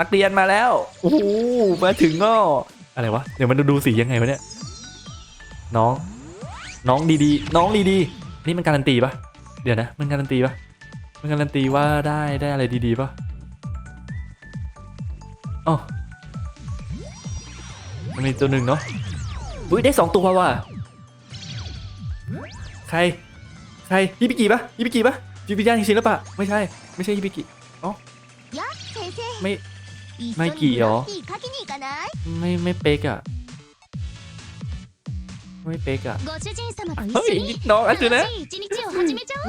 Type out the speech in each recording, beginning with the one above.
นักเรียนมาแล้วโอ้โหมาถึงก็ออะไรวะเดี๋ยวมันดูดูสียังไงวะเนี่ยน้อง น้องดีๆ น้องดีๆนี่มันการันตีปะเดี๋ยวนะ มันการันตีปะมันการันตีว่าได้ได้อะไรดีๆปะอ๋อมันมีตัวหนึ่งเนาะอุ้ยได้สองตัวว่ะใครใครยี่ปิกิปะยี่ปิกิปะจิตวิญญาณศิลปะไม่ใช่ ไม่ใช่ยี่ปิกิอ๋อ ไม่ ไม่กี่หรอ ไม่ไม่เป๊กอะไม่เป๊กอะเฮ้ยน้องอันจุนะ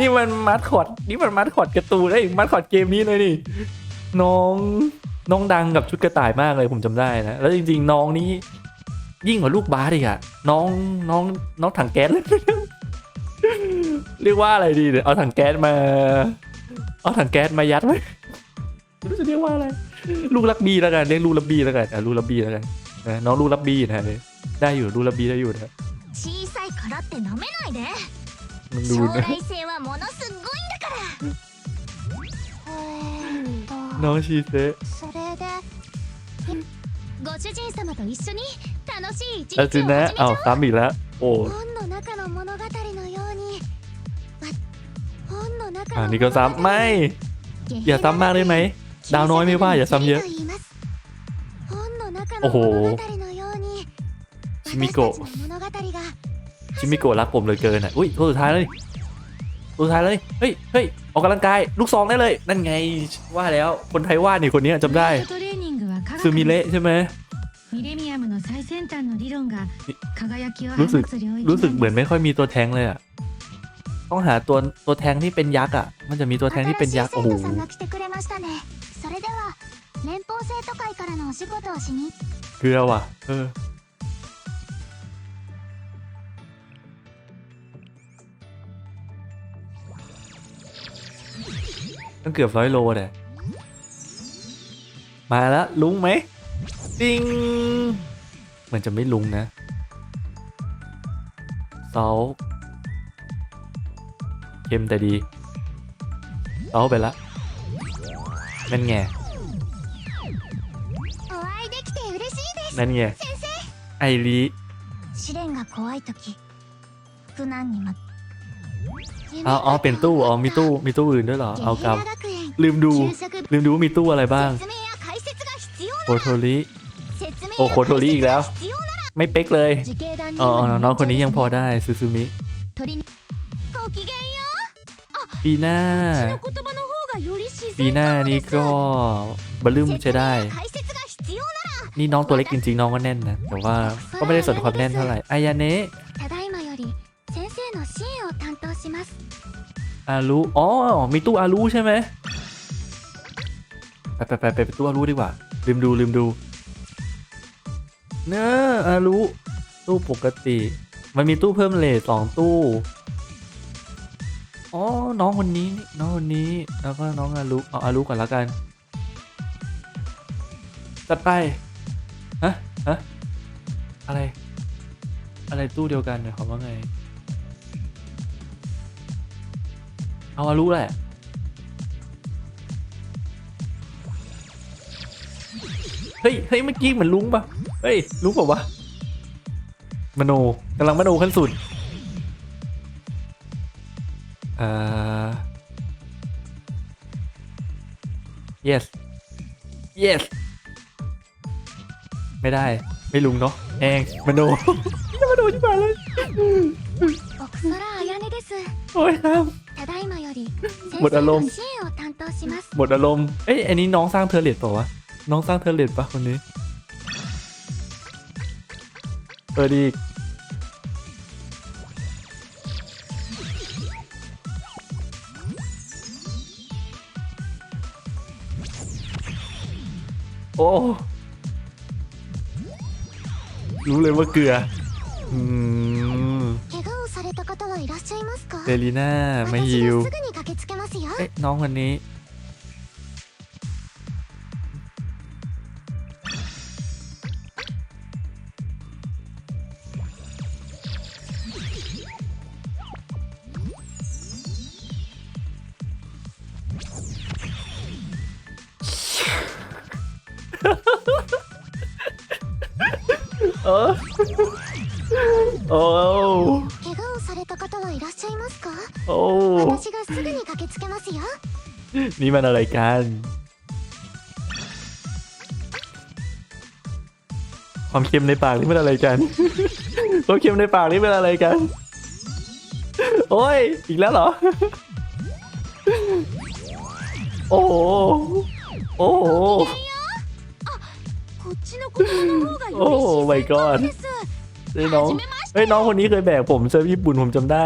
นี่มันมาร์ทคอร์ดนี่มันมาร์ทคอร์ดกระตูได้มาร์ทคอร์ดเกมนี้เลยนี่ น้องน้องดังกับชุดกระต่ายมากเลยผมจำได้นะ แล้วจริง ๆ น้องนี้ ยิ่งกว่าลูกบาสอีกอะน้องน้องน้องถังแก๊สเลยเรียกว่าอะไรดีเดี๋ยวเอาถังแก๊สมา เอาถังแก๊สมายัดไว้ รียกว่าอะไรลูกรักบี้แล้วกันเรียกลูกรักบี้แล้วกันอะลูกรักบี้แล้วกันนะน้องลูกรักบี้นะได้อยู่ลูกรักบี้ได้อยู่นะมึงดูนะน้องชีเซอาจินะอ้าวตามอีกแล้วโอ้อันนี้ก็ซ้ำไม่อย่าซ้ำมากได้ไหม ดาวน้อยไม่ว่าอย่าซ้ำเยอะ โอ้โห ชิมิโกะ ชิมิโกะรักผมเลยเกินอะ อุ้ยตัวสุดท้ายเลยตัวสุดท้ายเลย เฮ้ย เฮ้ย ออกกำลังกาย ลูกซองได้เลย นั่นไง ว่าแล้ว คนไทยว่านี่คนนี้จำได้ ซูมิเละใช่ไหมรู้สึก รู้สึกเหมือนไม่ค่อยมีตัวแทงเลยอะต้องหาตัวตัวแทงที่เป็นยักษ์อะ มันจะมีตัวแทงที่เป็นยักษ์ โอ้โห 徒会からのお仕事をしに เกลือว่ะ เออ ต้องเกือบร้อยโลเลยมาแล้วลุงไหมติงเหมือนจะไม่ลุงนะเซาเค็มแต่ดีเซาไปละนั่นไง นั่นไงไอรีอ๋อเป็นตู้อ๋อมีตู้มีตู้อื่นด้วยเหรอเอากลับลืมดูลืมดูว่ามีตู้อะไรบ้างโคโทริโอโคโทริอีกแล้ว ไม่เป๊กเลย อ๋อ น้องคนนี้ยังพอได้ซูซูมิปีหน้าปีหน้านี้ก็บอลลูมใช้ได้ นี่น้องตัวเล็กจริงๆน้องก็แน่นนะแต่ว่าก็ไม่ได้สนความแน่นเท่าไหร่ไอยาเนะอารูอ๋อ มีตู้อารูใช่ไหมไปไปไปไปตู้อารูดีกว่า ลืมดูลืมดูเนอะอารูตู้ปกติ มันมีตู้เพิ่มเลทสองตู้ อ๋อ น้องคนนี้ น้องคนนี้ แล้วก็น้องอารูเอาอารูก่อนละกัน จัดไป ฮะ อะไร อะไรตู้เดียวกันเนี่ยเขามว่าไง เอาอารุแหละเฮ้ย เฮ้ย เมื่อกี้เหมือนลุงปะเฮ้ย ลุงปล่าวะ มโนกำลังมโนขั้นสุดเอ่อ yes yes ไม่ได้ ไม่ลุงเนาะแองมาโนมาโนที่มาเลยโอ้ยครับหมดอารมณ์หมดอารมณ์เอ้ยอันนี้น้องสร้างเทอร์เลตป่าวะน้องสร้างเทอร์เลตป่ะคนนี้เปิดีโอ้ รู้เลยว่าเกลือเดลิน่าไม่ยิวเอ๊ะน้องคนนี้ เออโอ้ 怪我をされた方はいらっしゃいますか โอ้ 私がすぐに駆けつけますよ นี่มันอะไรกัน ความเค็มในปากนี่มันอะไรกัน ความเค็มในปากนี่เป็นอะไรกัน โอ้ย อีกแล้วเหรอ โอ้โห โอ้โห こ っちの子供の方がより โอ้ my god です เฮ้ยน้อง เฮ้ยน้องคนนี้เคยแบกผมเซิร์ฟญี่ปุ่นผมจำได้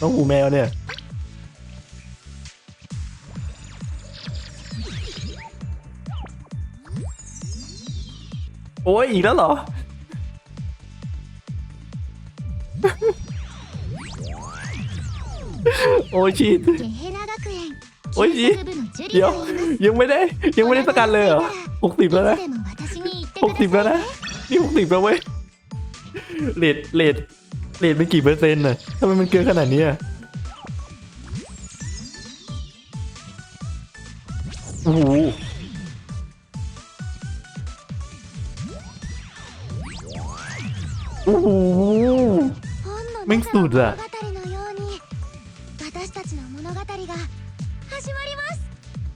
น้องหูแมวเนี่ย โอ้ยอีกแล้วเหรอ โอ้ยชีด ゲヘラ学園おいしい給食部のジュリ เดี๋ยว と言います ยังไม่ได้ ยังไม่ได้สกันเลยเหรอหกสิบแล้วนะ กสิบแล้วนะ นี่หกสิบแล้วเว้ยเลดเลดเลดเป็นกี่เปอร์เซ็นต์น่ะทำไมมันเกินขนาดนี้อะโอ้โหโอ้โหแม่งสุดอะ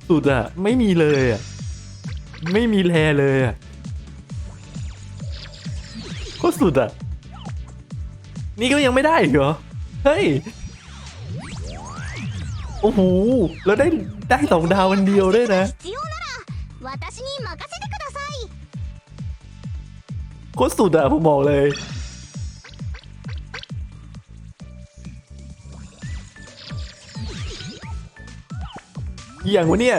สุดอะ ไม่มีเลยอะ ไม่มีแลเลยอะ สุดอะนี่ก็ยังไม่ได้เหรอ เฮ้ย โอ้โห เราได้ได้สองดาววันเดียวด้วยนะ โคตรสุดอะผมบอกเลย อย่างวะเนี่ย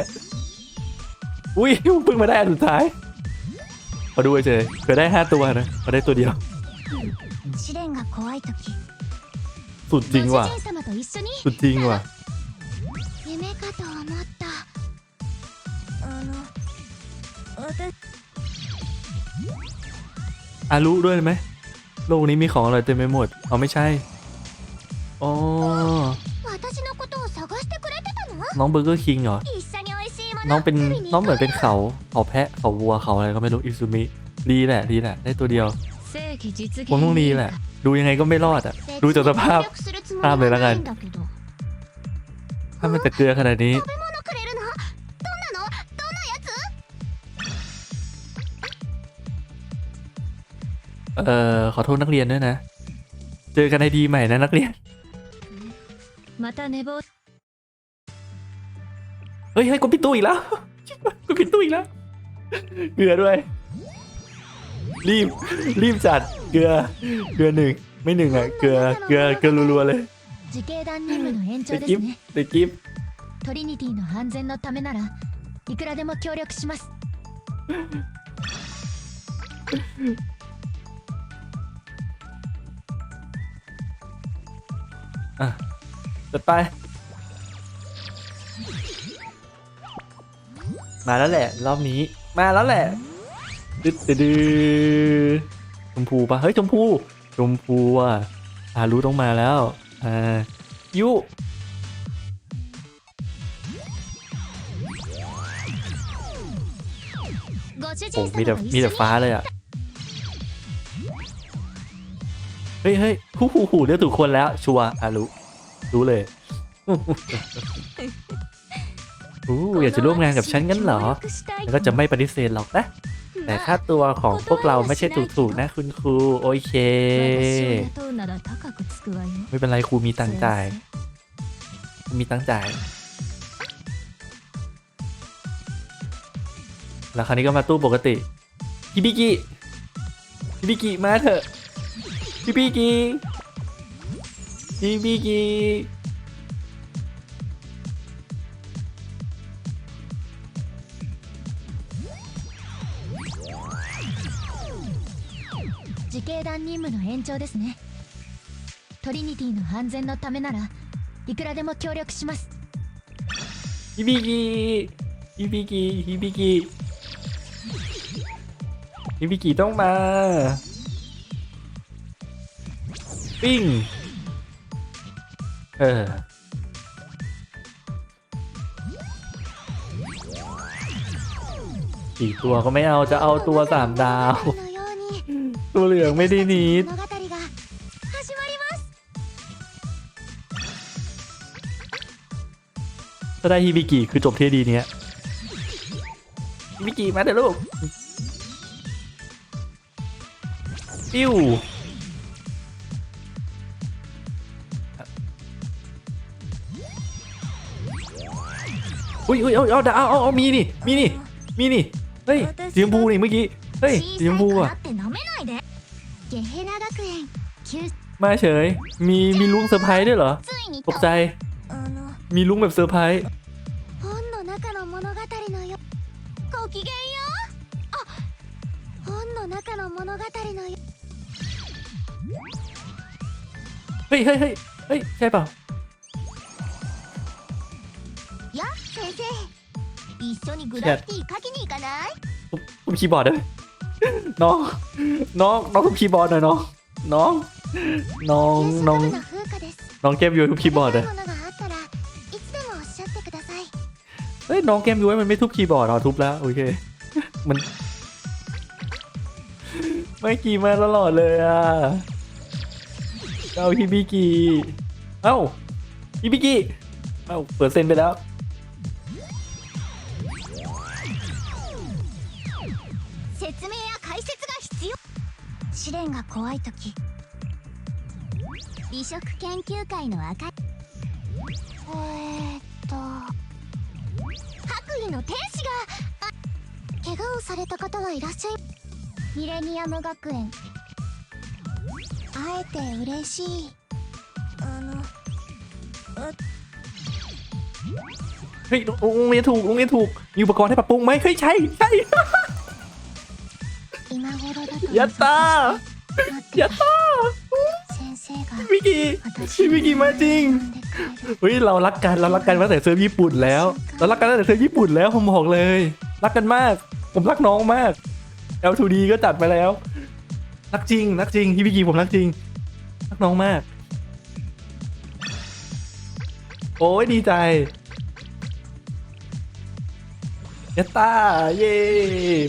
อุ้ยเพิ่งมาได้อันสุดท้าย มาดูเฉยเคยได้ 5 ตัวนะมาได้ตัวเดียว สุดจริงว่ะ สุดจริงว่ะอารุด้วยไหมโลกนี้มีของอร่อยเต็มไปหมดเอาไม่ใช่อ๋อน้องเบอร์เกอร์คิงเหรอ น้องเป็นน้องเหมือนเป็นเขาเขาแพะเขาวัวเขาอะไรก็ไม่รู้อิซูมิดีแหละดีแหละ ได้ตัวเดียวผมต้องดีแหละ ดูยังไงก็ไม่รอดอะดูจากสภาพภาพเลยแล้วกัน ถ้ามันจะเกลือขนาดนี้เอ่อขอโทษนักเรียนด้วยนะ เจอกันในดีใหม่นะนักเรียน เฮ้ยเฮ้ยกูปิดตู้อีกแล้ว กูปิดตู้อีกแล้ว เกลือด้วย รีบ รีบจัด เกลือ เกลือหนึ่ง ไม่หนึ่งอ่ะ เกลือ เกลือ เกลือรัวๆเลย 自警団任務の延長 เด็ก で กิ す ฟ ね เด็กกิฟ トリニティの安全のためならいくらでも協力します จัดไป มาแล้วแหละ รอบนี้ มาแล้วแหละดืดดืดชมพูปะเฮ้ยชมพูชมพูอะอารู้ต้องมาแล้วอ่ายุโอ้มีแต่มีแต่ฟ้าเลยอะเฮ้ยเฮ้ยฮู้ฮู้ฮู้เลืยกถูกคนแล้ว ชัวอารู้รู้เลย อู้อยากจะร่วมงานกับฉันงั้นเหรอ แล้วก็จะไม่ปฏิเสธหรอกนะ แต่ค่าตัวของพวกเราไม่ใช่ถูกๆนะคุณครู โอเค ไม่เป็นไรครูมีตังจ่าย มีตังจ่าย แล้วคราวนี้ก็มาตู้ปกติฮิบิกิฮิบิกิมาเถอะฮิบิกิฮิบิกิ 自警団任務の延長ですねトリニティの安全のためならいくらでも協力します พี่บิกิพี่บิกิพี่บิกิพี่บิกิต้องมา ปิ้ง เออ สี่ตัวก็ไม่เอาจะเอาตัวสามดาว のように ตัว ตัว เหลืองไม่ได้นิดถ้าได้ฮิบิกิคือจบที่ดีเนี้ยฮิบิกิมาเถอะลูกปิ้วอุ้ยอุ้ยเอาเอาเอาเอามีนี่ มีนี่ มีนี่ เฮ้ยสีชมพูนี่เมื่อกี้ เฮ้ยสีชมพูอะ มาเฉย มีมีลุงเซอร์ไพรส์ด้วยเหรอตกใจ มีลุงแบบเซอร์ไพรส์เฮ้ยเฮ้ยเฮ้ยเฮ้ยใช่เปล่าทุบคีย์บอร์ดเลยน้อง น้อง น้องคีย์บอร์ดหน่อยน้อง น้อง น้อง 休止 น้อง 部の風花です น้องแก้มย้วยทุบคีย์บอร์ดเลย ものがあったらいつでもおっしゃってください เฮ้ยน้องแก้มย้วยมันไม่ทุบคีย์บอร์ดหรอทุบแล้วโอเคมันไม่กี่มาตลอดเลยอ่ะเอาฮิบิกิเอ้าฮิบิกิเอ้าเปิดเซ็นไปแล้ว 説明や解説が必要試練が怖い時 美食研究会の赤いえー、っと白衣の天使があ怪我をされた方はいらっしゃいミレニアム学園会えて嬉しいあの เฮ้ยโรงเรียนถูกโรงเรียนถูกมีอุปกรณ์ให้ปรับปรุงไหมเฮ้ยใช่ใช่ 今頃だとやったー待ってやった先 พี่กีพี่พี่กีมาจริงเฮ้ยเรารักกันเรารักกันตั้งแต่เซอร์ญี่ปุ่นแล้วเรารักกันตั้งแต่เซอร์ญี่ปุ่นแล้วผมบอกเลย รักกันมาก ผมรักน้องมาก L2D ก็ตัดไปแล้วรักจริงรักจริงพี่พี่กีผมรักจริงรักน้องมาก โอ้ยดีใจเดต้าเย่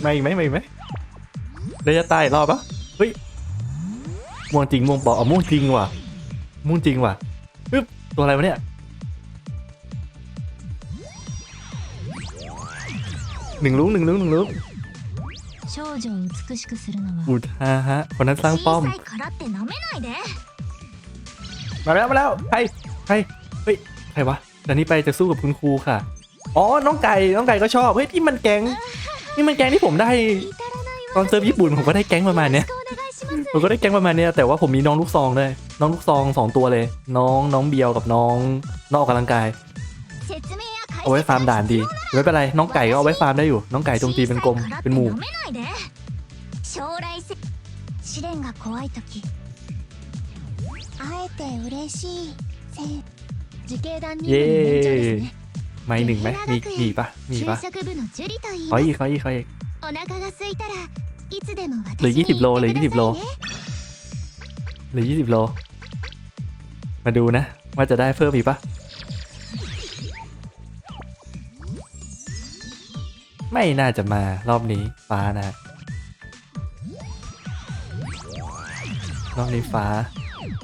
มาอีไหมมาอีไหมเดต้าตาอีรอบปะเฮ้ยม่วงจริงม่วงปอกเอาม่วงจริงว่ะ มุ่งจริงว่ะตัวอะไรวะเนี่ยหนึ่งลูกหนึ่งลูกหนึ่งลูกอุทาฮะคนนั้นสร้างป้อม มาแล้วมาแล้วใครใครเฮ้ยใครวะแต่นี้ไปจะสู้กับคุณครูค่ะ อ๋อ น้องไก่ น้องไก่ก็ชอบ เฮ้ย ที่มันแกงนี่มันแกงที่ผมได้ ตอนเซิร์ฟญี่ปุ่นผมก็ได้แกงประมาณเนี้ย ผมก็ได้แกงประมาณเนี้ย แต่ว่าผมมีน้องลูกซองด้วย น้องลูกซองสองตัวเลย น้องน้องเบียวกับน้องน้องออกกำลังกาย เอาไว้ฟาร์มด่านดีไม่เป็นไรน้องไก่ก็เอาไว้ฟาร์มได้อยู่ น้องไก่โจมตีเป็นกลมเป็นหมู่เย้ไม่หนึ่งไหมมีมีปะมีปะขออีกขออีกขออีกหรือยี่สิบโลหรือยี่สิบโลหรือยี่สิบโล มาดูนะ ว่าจะได้เพิ่มอีกปะไม่น่าจะมารอบนี้ฟ้านะ รอบนี้ฟ้า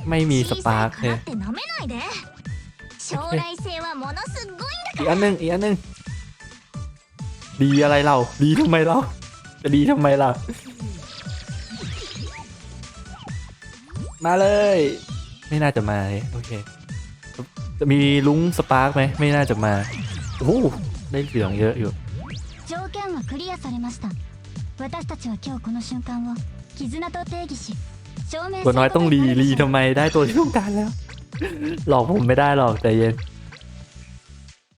ไม่มีสปาร์คเลยอีกอันนึงอีกอันนึงดีอะไรเรา ดีทำไมเรา จะดีทำไมล่ะ มาเลย ไม่น่าจะมาเลยโอเค จะมีลุงสปาร์กไหม ไม่น่าจะมา โอ้โหได้เหลืองเยอะอยู่ 条件はクリアされました私たちは今日この瞬間を絆と定義し証明す ตัว る น้อย こ ต้ と อง に รี なる รี でしょう ทำไมได้ตัวที่ต้องการแล้ว หลอกผมไม่ได้หรอกใจเย็น